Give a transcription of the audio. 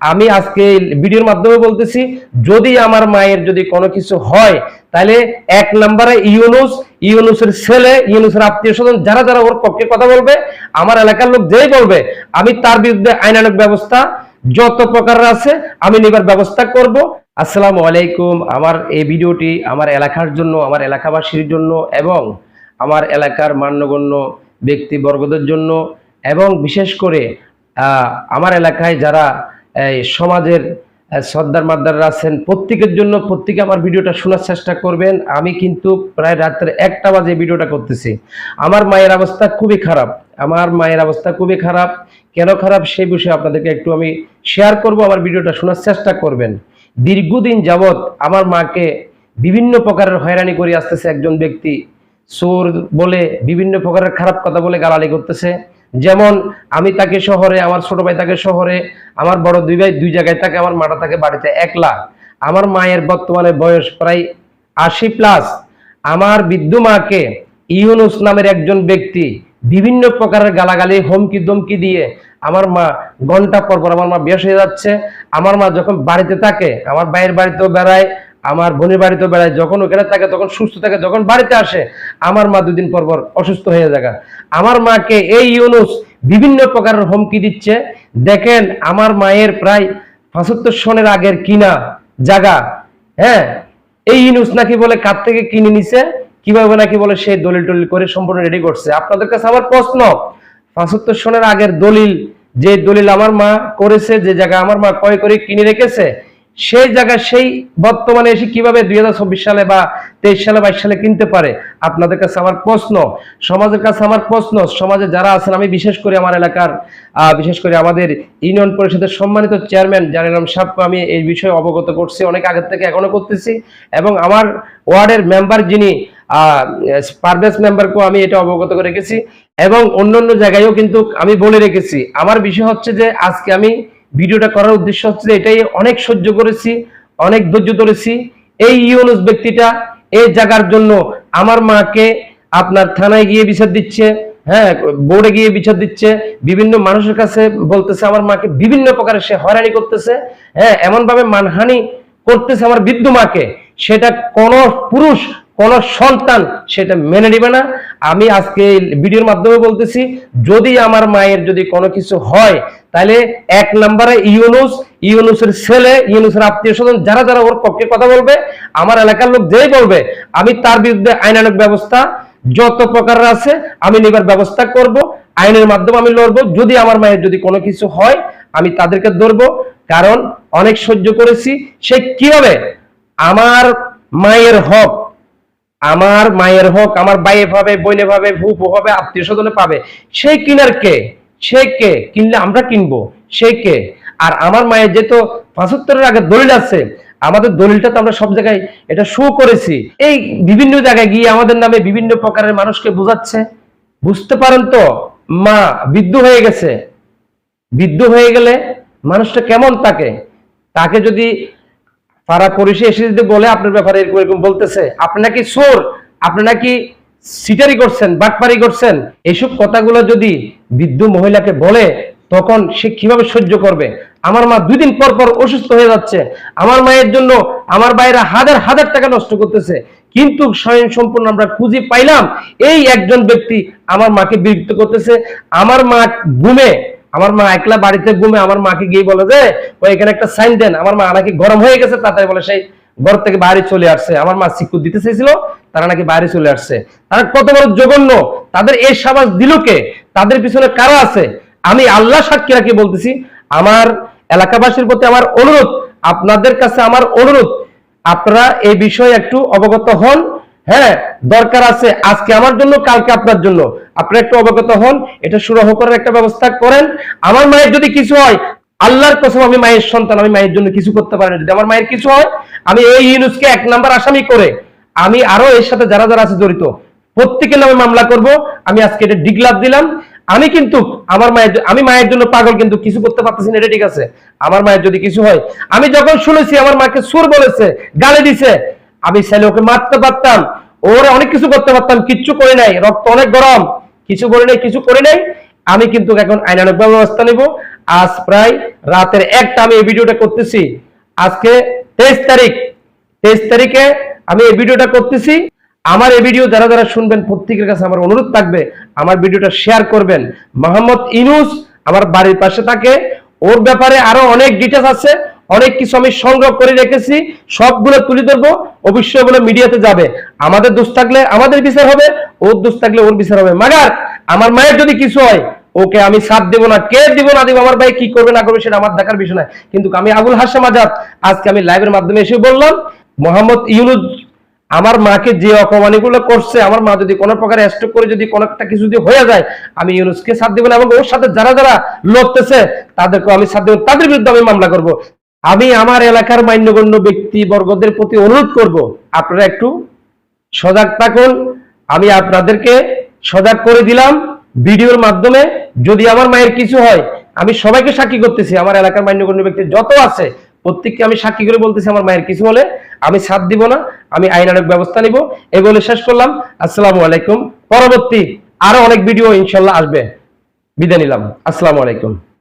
আমি আজকে ভিডিওর মাধ্যমে বলতেছি, যদি আমার মায়ের যদি কোনো কিছু হয়, তাহলে এক নম্বরে ইউনুস, ইউনুসের ছেলে, ইউনুসের আত্মীয় স্বজন, যারা যারা ওর পক্ষে কথা বলবে, আমার এলাকার লোক যেই বলবে, আমি তার বিরুদ্ধে আইনানক ব্যবস্থা যত প্রকার আছে, আমি নেবার ব্যবস্থা করব। আসসালামু আলাইকুম। আমার এই ভিডিওটি আমার এলাকার জন্য, আমার এলাকাবাসীর জন্য এবং আমার এলাকার মান্যগণ্য ব্যক্তিবর্গদের জন্য এবং বিশেষ করে আমার এলাকায় যারা এই, সমাজের সর্দার মাদ্দাররা আছেন প্রত্যেকের জন্য প্রত্যেকে আমার ভিডিওটা শোনার চেষ্টা করবেন। আমি কিন্তু প্রায় রাত্রে একটা বাজে ভিডিওটা করতেছি। আমার মায়ের অবস্থা খুবই খারাপ। আমার মায়ের অবস্থা খুবই খারাপ। কেন খারাপ সেই বিষয়ে আপনাদেরকে একটু আমি শেয়ার করব আমার ভিডিওটা শোনার চেষ্টা করবেন। দীর্ঘদিন যাবৎ আমার মাকে বিভিন্ন প্রকারের হয়রানি করে আসতেছে একজন ব্যক্তি। চোর বলে বিভিন্ন প্রকারের খারাপ কথা বলে গালালি করতেছে। যেমন আমি তাকে শহরে, আমার ছোট ভাই তাকে শহরে, আমার বড় দুই ভাই দুই জায়গায় থাকে, আমার মাটা থাকে বাড়িতে একলা আমার মায়ের বর্তমানে বয়স প্রায় আশি প্লাস আমার বৃদ্ধ মাকে ইউনুস নামের একজন ব্যক্তি বিভিন্ন প্রকারের গালাগালি, হুমকি দমকি দিয়ে আমার মা ঘণ্টা পর পর আমার মা বেশ হয়ে যাচ্ছে। আমার মা যখন বাড়িতে থাকে, আমার ভাইয়ের বাড়িতেও বেড়ায় আমার বোনের বাড়িতে বেড়ায়, যখন ওখানে থাকে, তখন সুস্থ থাকে, যখন বাড়িতে আসে, আমার মা দুদিন পর পর অসুস্থ হয়ে যায় আমার মাকে এই ইউনুস বিভিন্ন প্রকারের হুমকি দিচ্ছে। দেখেন, আমার মায়ের প্রায় পঁচাত্তর সনের আগের কিনা জায়গা হ্যাঁ? এই ইউনুস নাকি বলে কার থেকে কিনে নিছে? কীভাবে নাকি বলে সেই দলিল টলিল করে সম্পূর্ণ রেডি করছে? আপনাদের কাছে আমার প্রশ্ন, পঁচাত্তর সনের আগের দলিল, যে দলিল আমার মা করেছে, যে জায়গা আমার মা ক্রয় করে কিনে রেখেছে সেই জায়গা সেই বর্তমানে এসে কীভাবে দুই হাজার চব্বিশ সালে বা তেইশ সালে বাইশ সালে কিনতে পারে? আপনাদের কাছে আমার প্রশ্ন সমাজের কাছে আমার প্রশ্ন সমাজে যারা আছেন আমি বিশেষ করে আমার এলাকার বিশেষ করে আমাদের ইউনিয়ন পরিষদের সম্মানিত চেয়ারম্যান জানের নাম সাহেবকে আমি এই বিষয়ে অবগত করছি অনেক আগের থেকে এখনও করতেছি। এবং আমার ওয়ার্ডের মেম্বার যিনি আহ, পারভেজ মেম্বারকেও আমি এটা অবগত করে রেখেছি। এবং অন্য অন্য জায়গায়ও কিন্তু আমি বলে রেখেছি। আমার বিষয় হচ্ছে যে আজকে আমি ভিডিওটা করার উদ্দেশ্য হচ্ছে এটাই অনেক সহ্য করেছি, অনেক ধৈর্য ধরেছি। এই ইউনুস ব্যক্তিটা এই জায়গার জন্য আমার মাকে আপনার থানায় গিয়ে বিচার দিচ্ছে হ্যাঁ বোর্ডে গিয়ে বিচার দিচ্ছে, বিভিন্ন মানুষের কাছে বলতেছে আমার মাকে, বিভিন্ন প্রকারের সে হয়রানি করতেছে হ্যাঁ এমন ভাবে মানহানি করতেছে আমার বৃদ্ধ মাকে। সেটা কোন পুরুষ কোন সন্তান সেটা মেনে নিবে না। আমি আজকে ভিডিওর মাধ্যমে বলতেছি, যদি আমার মায়ের যদি কোনো কিছু হয়, তাহলে এক নম্বরে ইউনুস, ইউনুসের ছেলে, ইউনুসের আত্মীয় স্বজন, যারা যারা ওর পক্ষে কথা বলবে, আমার এলাকার লোক যেই বলবে, আমি তার বিরুদ্ধে আইনানুক ব্যবস্থা যত প্রকার আছে, আমি নেবার ব্যবস্থা করব, আইনের মাধ্যমে আমি লড়বো। যদি আমার মায়ের যদি কোনো কিছু হয়, আমি তাদেরকে ধরবো। কারণ অনেক সহ্য করেছি। সে কি হবে আমার মায়ের হক আমার মায়ের হোক, আমার বাইয়ে পাবে বইনে পাবে ভূপ হবে, আত্মীয় স্বজনে পাবে। সে কিনার কে? সে কে? কিনলে আমরা কিনবো। সে কে? আর আমার মায়ের যেহেতু পঁচাত্তরের আগে দলিল আছে, আমাদের দলিলটা তো আমরা সব জায়গায় এটা শো করেছি। এই বিভিন্ন জায়গায় গিয়ে আমাদের নামে বিভিন্ন প্রকারের মানুষকে বোঝাচ্ছে। বুঝতে পারেন তো, মা বৃদ্ধ হয়ে গেছে। বৃদ্ধ হয়ে গেলে মানুষটা কেমন তাকে? তাকে যদি পাড়া পরিষে এসে যদি বলে, আপনার ব্যাপারে এরকম এরকম বলতেছে, আপনি নাকি সোর আপনি নাকি সিটারি করছেন, বাটপারি করছেন এইসব কথাগুলো যদি বৃদ্ধ মহিলাকে বলে, তখন সে কীভাবে সহ্য করবে? আমার মা দুই দিন পর পর অসুস্থ হয়ে যাচ্ছে, আমার মায়ের জন্য আমার বাইরা হাজার হাজার টাকা নষ্ট করতেছে, কিন্তু স্বয়ং সম্পূর্ণ আমরা খুঁজে পাইলাম, এই একজন ব্যক্তি আমার মাকে বিরক্ত করতেছে, আমার মা ঘুমে আমার মা একলা বাড়িতে ঘুমে আমার মাকে গিয়ে বলে যে ওই এখানে একটা সাইন দেন। আমার মা নাকি গরম হয়ে গেছে তাড়াতাড়ি বলে সেই ঘর থেকে বাইরে চলে আসছে। আমার মা শিক্ষক দিতে চেয়েছিল, তারা নাকি বাইরে চলে আসছে। তারা কত বড় জঘন্য। তাদের এই সাবাস দিল কে? তাদের পিছনে কারা আছে? আমি আল্লাহ সাক্ষী রাখি বলতেছি, আমার এলাকাবাসীর প্রতি আমার অনুরোধ, আপনাদের কাছে আমার অনুরোধ, আপনারা এই বিষয়ে একটু অবগত হন। হ্যাঁ দরকার আছে, আজকে আমার জন্য, কালকে আপনার জন্য। আপনারা একটু অবগত হন, এটা সুরাহ করার একটা ব্যবস্থা করেন। আমার মায়ের যদি কিছু হয়, আল্লাহর কসম, আমি মায়ের সন্তান, আমি মায়ের জন্য কিছু করতে পারি না। যদি আমার মায়ের কিছু হয়, আমি এই ইউনুসকে এক নাম্বার আসামি করে, আমি আরও এর সাথে যারা যারা আছে জড়িত, প্রত্যেকের নামে মামলা করব। আমি আজকে এটা ডিগলাভ দিলাম। আমি কিন্তু আমার মায়ের আমি মায়ের জন্য পাগল কিন্তু কিছু করতে পারতেছি না, এটা ঠিক আছে। আমার মায়ের যদি কিছু হয়, আমি যখন শুনেছি, আমার মাকে সুর বলেছে, গালি দিছে, আমি ছেলে ওকে মারতে পারতাম, ওরা অনেক কিছু করতে পারতাম, কিচ্ছু করে নাই, রক্ত অনেক গরম। কিছু করে নাই, কিছু করে নাই। আমি কিন্তু এখন আইনানুক ব্যবস্থা নেব। আজ প্রায় রাতের একটা আমি এই ভিডিওটা করতেছি। আজকে তেইশ তারিখ। তেইশ তারিখে আমি এই ভিডিওটা করতেছি। আমার এই ভিডিও যারা যারা শুনবেন, প্রত্যেকের কাছে আমার অনুরোধ থাকবে, আমার ভিডিওটা শেয়ার করবেন। মোহাম্মদ ইনুস আমার বাড়ির পাশে থাকে। ওর ব্যাপারে আরও অনেক ডিটেলস আছে। অনেক কিছু আমি সংগ্রহ করে রেখেছি, সবগুলো তুলে ধরবো। অবশ্যই ওগুলো মিডিয়াতে যাবে। আমাদের দোষ থাকলে আমাদের বিচার হবে, ওর দোষ থাকলে ওর বিচার হবে। মাগার, আমার মায়ের যদি কিছু হয়, ওকে আমি সাথ দেব না, কে দিব না দিব, আমার ভাই কি করবে না করবে সেটা আমার দেখার বিষয় না কিন্তু আমি আবুল হাসাম আজাদ আজকে আমি লাইভের মাধ্যমে এসে বললাম, মোহাম্মদ ইউনুস, আমার মাকে যে অপমানিগুলো করছে, আমার মা যদি কোনো প্রকার স্ট্রোক করে যদি কোনো একটা কিছু যদি হয়ে যায়, আমি ইউনুসকে সাথ দেবো না এবং ওর সাথে যারা যারা লড়তেছে তাদেরকে আমি সাথ দেবো তাদের বিরুদ্ধে আমি মামলা করব। আমি আমার এলাকার মান্যগণ্য ব্যক্তি বর্গদের প্রতি অনুরোধ করব, আপনারা একটু সজাগ থাকুন। আমি আপনাদেরকে সজাগ করে দিলাম ভিডিওর মাধ্যমে। যদি আমার মায়ের কিছু হয়, আমি সবাইকে সাক্ষী করতেছি, আমার এলাকার মান্যগণ্য ব্যক্তি যত আছে, প্রত্যেককে আমি সাক্ষী করে বলতেছি আমার মায়ের কিছু হলে, আমি সাথ দিব না, আমি আইনানুক ব্যবস্থা নিব। এই বলে শেষ করলাম। আসসালামু আলাইকুম। পরবর্তী আরও অনেক ভিডিও ইনশাল্লাহ আসবে। বিদায় নিলাম। আসসালামু আলাইকুম।